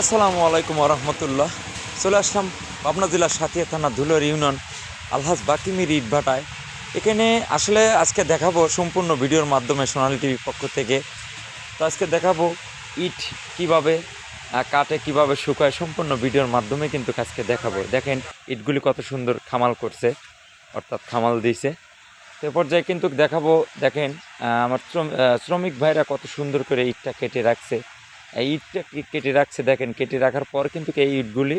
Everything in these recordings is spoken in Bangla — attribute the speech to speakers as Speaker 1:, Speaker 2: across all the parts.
Speaker 1: আসসালামু আলাইকুম রহমতুল্লাহ। চলে আসলাম পাবনা জেলার সাথিয়া থানা ধুলোর ইউনিয়ন, আলহাজ বাকিমির ইট ভাটায়। এখানে আসলে আজকে দেখাবো সম্পূর্ণ ভিডিওর মাধ্যমে সোনালী টিভির পক্ষ থেকে। তো আজকে দেখাবো ইট কীভাবে কাটে, কীভাবে শুকায়, সম্পূর্ণ ভিডিওর মাধ্যমে কিন্তু আজকে দেখাবো। দেখেন, ইটগুলি কত সুন্দর খামাল করছে, অর্থাৎ খামাল দিয়েছে তো পর্যায়ে কিন্তু দেখাবো, দেখেন আমার শ্রমিক ভাইরা কত সুন্দর করে ইটটা কেটে রাখছে। এই ইটটা কেটে রাখছে দেখেন কেটে রাখার পর কিন্তু এই ইটগুলি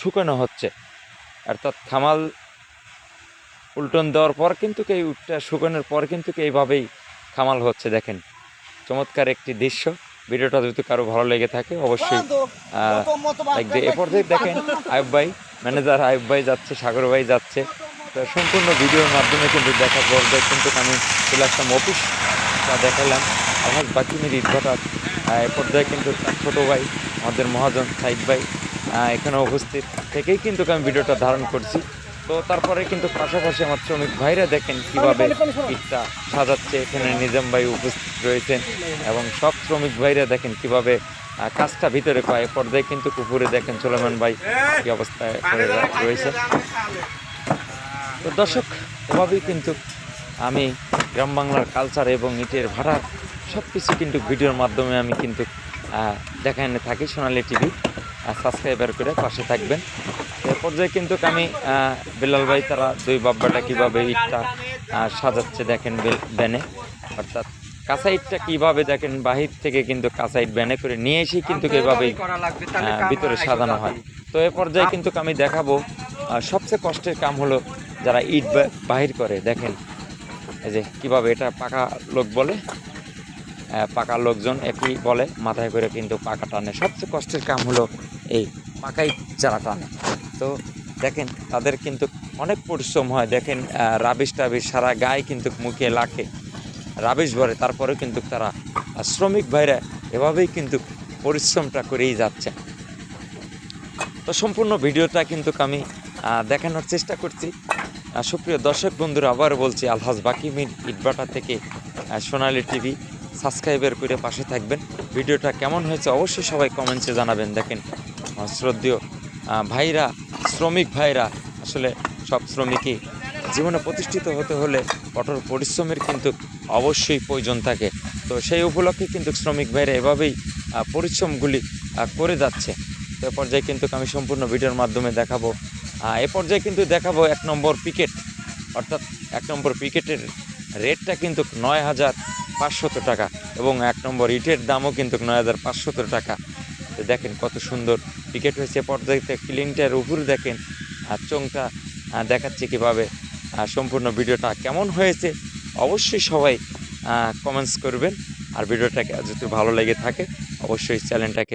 Speaker 1: শুকানো হচ্ছে। অর্থাৎ খামাল উল্টন দেওয়ার পর কিন্তু এই ইটটা শুকানোর পর কিন্তু এইভাবেই খামাল হচ্ছে দেখেন। চমৎকার একটি দৃশ্য। ভিডিওটা যদি কারও ভালো লেগে থাকে অবশ্যই এরপর দিয়ে দেখেন আয়ুব ভাই ম্যানেজার আয়ুব ভাই যাচ্ছে সাগর ভাই যাচ্ছে। তো সম্পূর্ণ ভিডিওর মাধ্যমে কিন্তু দেখার পর কিন্তু আমি চলে আসলাম অফিসটা দেখালাম। আলহাজ বাকিমির ইটভাটার এ পর্যায়ে কিন্তু তার ছোটো ভাই আমাদের মহাজন সাইদ ভাই এখানে উপস্থিত। থেকেই কিন্তু আমি ভিডিওটা ধারণ করছি। তো তারপরে কিন্তু পাশাপাশি আমার শ্রমিক ভাইরা দেখেন কীভাবে ইটটা সাজাচ্ছে। এখানে নিজাম ভাই উপস্থিত রয়েছেন এবং সব শ্রমিক ভাইরা দেখেন কীভাবে কাজটা ভিতরে পায়। পর্দায় কিন্তু কুপুরে দেখেন সোলেমান ভাই কি অবস্থায় রয়েছে। তো দর্শক এভাবেই কিন্তু আমি গ্রাম বাংলার কালচার এবং ইটের ভাড়ার সব কিছু কিন্তু ভিডিওর মাধ্যমে আমি কিন্তু আহ, দেখানো থাকি সোনালি টিভি। সাবস্ক্রাইবার করে পাশে থাকবেন। এর পর্যায়ে কিন্তু আমি বেলাল ভাই তারা দুই বাব্বাটা কীভাবে ইটটা সাজাচ্ছে দেখেন ব্যানে। অর্থাৎ কাঁচা ইটটা কীভাবে দেখেন বাহির থেকে কিন্তু কাঁচা ইট ব্যানে করে নিয়ে এসেই কিন্তু এভাবেই ভিতরে সাজানো হয়। তো এ পর্যায়ে কিন্তু আমি দেখাবো সবচেয়ে কষ্টের কাম হলো যারা ইট বাহির করে দেখেন। এই যে কীভাবে এটা পাকা লোক বলে পাকা লোকজন একই বলে, মাথায় করে কিন্তু পাকা টানে। সবচেয়ে কষ্টের কাম হলো এই পাকাই যারা টানে। তো দেখেন, তাদের কিন্তু অনেক পরিশ্রম হয়। দেখেন রাবিশ টাবিশ সারা গায়ে কিন্তু মুখে লাখে। রাবিশ ভরে, তারপরেও কিন্তু তারা শ্রমিক ভাইরা এভাবেই কিন্তু পরিশ্রমটা করেই যাচ্ছে। তো সম্পূর্ণ ভিডিওটা কিন্তু আমি দেখানোর চেষ্টা করছি। সুপ্রিয় দর্শক বন্ধুরা আবার বলছি, আলহাজ বাকিমির ইটবাটা থেকে সোনালি টিভি। সাবস্ক্রাইবার করে পাশে থাকবেন। ভিডিওটা কেমন হয়েছে অবশ্যই সবাই কমেন্টসে জানাবেন। দেখেন শ্রদ্ধেয় ভাইরা, শ্রমিক ভাইরা, আসলে সব শ্রমিকই। জীবনে প্রতিষ্ঠিত হতে হলে কঠোর পরিশ্রমের কিন্তু অবশ্যই প্রয়োজন থাকে। তো সেই উপলক্ষে কিন্তু শ্রমিক ভাইরা এভাবেই পরিশ্রমগুলি করে যাচ্ছে। তো এ পর্যায়ে কিন্তু আমি সম্পূর্ণ ভিডিওর মাধ্যমে দেখাবো। এ পর্যায়ে কিন্তু দেখাবো এক নম্বর পিকেট অর্থাৎ এক নম্বর পিকেটের রেটটা কিন্তু নয় হাজার পাঁচশত টাকা এবং এক নম্বর ইটের দামও কিন্তু নয় হাজার পাঁচশত টাকা। দেখেন কত সুন্দর টিকিট হয়েছে পর্যায়ে ক্লিনটার উপরে দেখেন, আর চোংটা দেখাচ্ছে কীভাবে সম্পূর্ণ ভিডিওটা কেমন হয়েছে, অবশ্যই সবাই কমেন্টস করবেন। আর ভিডিওটাকে যদি ভালো লেগে থাকে, অবশ্যই চ্যানেলটাকে